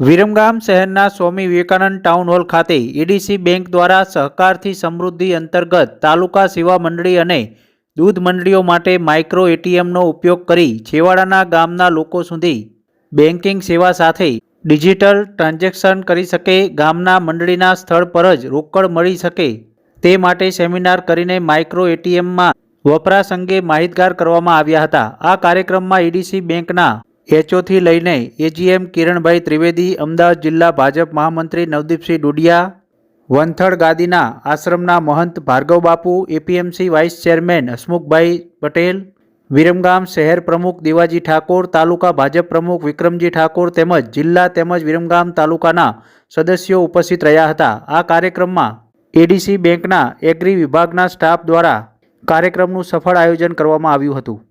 વિરમગામ શહેરના Swami Vivekananda town hall ખાતે EDC bank દ્વારા સહકારથી સમૃદ્ધિ અંતર્ગત તાલુકા સેવા મંડળી અને દૂધ મંડળીઓ માટે માઇક્રો એટીએમનો ઉપયોગ કરી છેવાડાના ગામના લોકો સુધી બેન્કિંગ સેવા સાથે ડિજિટલ ટ્રાન્ઝેક્શન કરી શકે, ગામના મંડળીના સ્થળ પર જ રોકડ મળી શકે. તે માટે સેમિનાર કરીને માઇક્રો એટીએમમાં વપરાશ અંગે માહિતગાર કરવામાં આવ્યા હતા. આ કાર્યક્રમમાં ઈડીસી બેંકના એચઓથી લઈને એજીએમ કિરણભાઈ ત્રિવેદી, અમદાવાદ જિલ્લા ભાજપ મહામંત્રી નવદીપસિંહ ડુડિયા, વંથળ ગાદીના આશ્રમના મહંત Bhargav Bapu, APMC vice chairman Hasmukhbhai Patel, Viramgam શહેર પ્રમુખ દિવાજી ઠાકોર, તાલુકા ભાજપ પ્રમુખ વિક્રમજી ઠાકોર તેમજ જિલ્લા તેમજ વિરમગામ તાલુકાના સદસ્યો ઉપસ્થિત રહ્યા હતા. આ કાર્યક્રમમાં એડીસી બેંકના એગ્રી વિભાગના સ્ટાફ દ્વારા કાર્યક્રમનું સફળ આયોજન કરવામાં આવ્યું હતું.